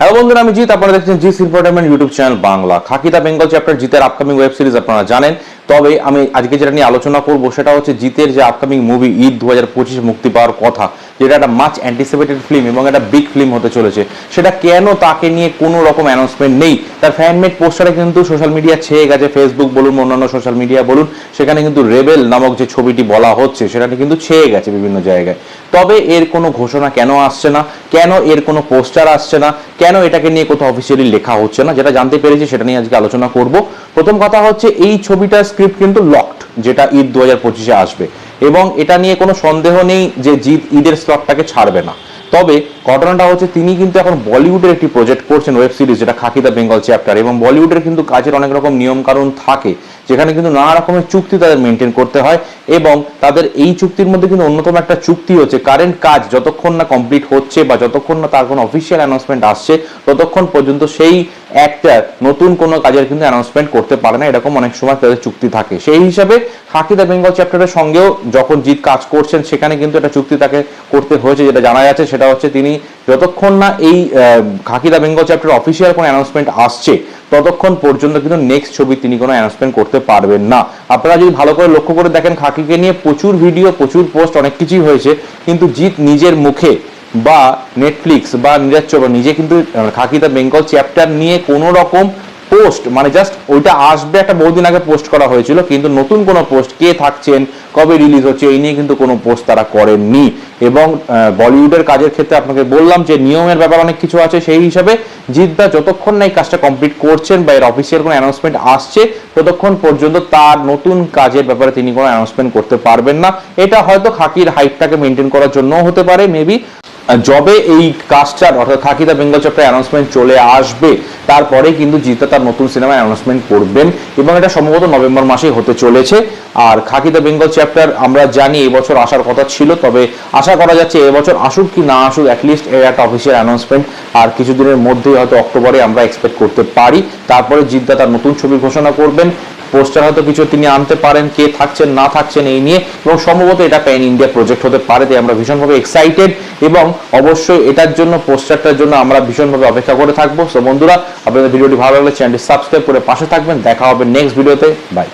Hello বন্ধুরা, আমি জিৎ। আপনারা দেখছেন জিস সিরপোর্টারমেন্ট YouTube channel Bangla. খাকিতা Bengal chapter জিতের আপকামিং ওয়েব সিরিজ আপনারা জানেন। তবে আমি আজকে যেটা নিয়ে আলোচনা করব, সেটা হচ্ছে জিতের যে আপকামিং মুভি ঈদ দু মুক্তি পাওয়ার কথা। যেটা একটা মাচ অ্যান্টিসিপেটেড ফিল্ম এবং একটা বিগ ফিল্ম হতে চলেছে। সেটা কেন তাকে নিয়ে কোনো রকম অ্যানাউন্সমেন্ট নেই? তার ফ্যানমেড পোস্টারে কিন্তু সোশ্যাল মিডিয়া ছেয়ে গেছে। ফেসবুক বলুন অন্যান্য সোশ্যাল মিডিয়া বলুন, সেখানে কিন্তু রেবেল নামক যে ছবিটি বলা হচ্ছে সেটা কিন্তু ছেয়ে গেছে বিভিন্ন জায়গায়। তবে এর কোনো ঘোষণা কেন আসছে না? কেন এর কোনো পোস্টার আসছে না? কেন এটাকে নিয়ে কোথাও অফিসিয়ালি লেখা হচ্ছে না? যেটা জানতে পেরেছি, সেটা নিয়ে আজকে আলোচনা করব। প্রথম কথা হচ্ছে, এই ছবিটার স্ক্রিপ্ট কিন্তু লকড যেটা ঈদ দু হাজার পঁচিশে আসবে। এবং এটা নিয়ে কোনো সন্দেহ নেই যে জিৎ ঈদের স্লটটাকে ছাড়বে না। তবে ঘটনাটা হচ্ছে তিনি কিন্তু এখন বলিউডের একটি প্রজেক্ট করছেন ওয়েব সিরিজ যেটা খাকি দ্য বেঙ্গল চ্যাপ্টার এবং বলিউডের কিন্তু কাজের অনেক রকম নিয়ম কানুন থাকে, যেখানে কিন্তু নানা রকমের চুক্তি তাদের মেনটেন করতে হয় এবং তাদের এই চুক্তির মধ্যে কিন্তু অন্যতম একটা চুক্তি হচ্ছে কারেন্ট কাজ যতক্ষণ না কমপ্লিট হচ্ছে বা যতক্ষণ না তার কোনো অফিসিয়াল অ্যানাউন্সমেন্ট আসছে, ততক্ষণ পর্যন্ত সেই অ্যাক্টার নতুন কোনো কাজের কিন্তু অ্যানাউন্সমেন্ট করতে পারে না, এরকম অনেক সময় তাদের চুক্তি থাকে। সেই হিসাবে হাকি দ্য বেঙ্গল চ্যাপ্টারের সঙ্গেও যখন জিৎ কাজ করছেন, সেখানে কিন্তু একটা চুক্তি তাকে করতে হয়েছে, যেটা জানা যাচ্ছে সেটা হচ্ছে তিনি যতক্ষণ না এই Khakee the Bengal chapter official কোনো অ্যানাউন্সমেন্ট আসছে, ততক্ষণ পর্যন্ত কিন্তু নেক্সট ছবি তিনি কোনো অ্যানাউন্সমেন্ট করতে পারবেন না। আপনারা যদি ভালো করে লক্ষ্য করে দেখেন, খাকিকে নিয়ে প্রচুর ভিডিও প্রচুর পোস্ট অনেক কিছুই হয়েছে, কিন্তু জিৎ নিজের মুখে বা নেটফ্লিক্স বা নীরজ চোপড়া নিজে কিন্তু আহ, খাকি দ্য বেঙ্গল চ্যাপ্টার নিয়ে কোনো রকম পোস্ট মানে জাস্ট ওইটা আসবে একটা বহুদিন আগে পোস্ট করা হয়েছিল কিন্তু নতুন কোনো পোস্ট কে থাকছেন কবে রিলিজ হচ্ছে এই নিয়ে কিন্তু কোনো পোস্ট তারা করেননি। এবং বলিউডের কাজের ক্ষেত্রে আপনাকে বললাম যে নিয়মের ব্যাপার অনেক কিছু আছে সেই হিসাবে জিদ্দা যতক্ষণ না এই কাজটা কমপ্লিট করছেন বা এর অফিসিয়াল কোনো অ্যানাউন্সমেন্ট আসছে ততক্ষণ পর্যন্ত তার নতুন কাজের ব্যাপারে তিনি কোনো অ্যানাউন্সমেন্ট করতে পারবেন না। এটা হয়তো খাকির হাইটটাকে মেনটেন করার জন্য হতে পারে মেবি জবে এই কাজটার অর্থাৎ Khakee the Bengal chapter announcement চলে আসবে তারপরে কিন্তু জিতা তার নতুন সিনেমা অ্যানাউন্সমেন্ট করবেন এবং এটা সম্ভবত নভেম্বর মাসেই হতে চলেছে। আর খাকি দ্য বেঙ্গল চ্যাপ্টার আমরা জানি এবছর আসার কথা ছিল, তবে আশা করা যাচ্ছে এবছর আসুক কি না আসুক অ্যাটলিস্ট এর একটা অফিসিয়াল অ্যানাউন্সমেন্ট আর কিছুদিনের মধ্যেই হয়তো অক্টোবরে আমরা এক্সপেক্ট করতে পারি। তারপরে জিদ্দা তার নতুন ছবি ঘোষণা করবেন পোস্টার হয়তো কিছু তিনি আনতে পারেন, কে থাকছেন, না থাকছেন, এই নিয়ে। এবং সম্ভবত এটা প্যান ইন্ডিয়া প্রজেক্ট হতে পারে, তাই আমরা ভীষণভাবে এক্সাইটেড এবং অবশ্যই এটার জন্য, পোস্টারটার জন্য আমরা ভীষণভাবে অপেক্ষা করে থাকব। তো বন্ধুরা, আপনাদের ভিডিওটি ভালো লাগলে চ্যানেলটি সাবস্ক্রাইব করে পাশে থাকবেন। দেখা হবে নেক্সট ভিডিওতে বাই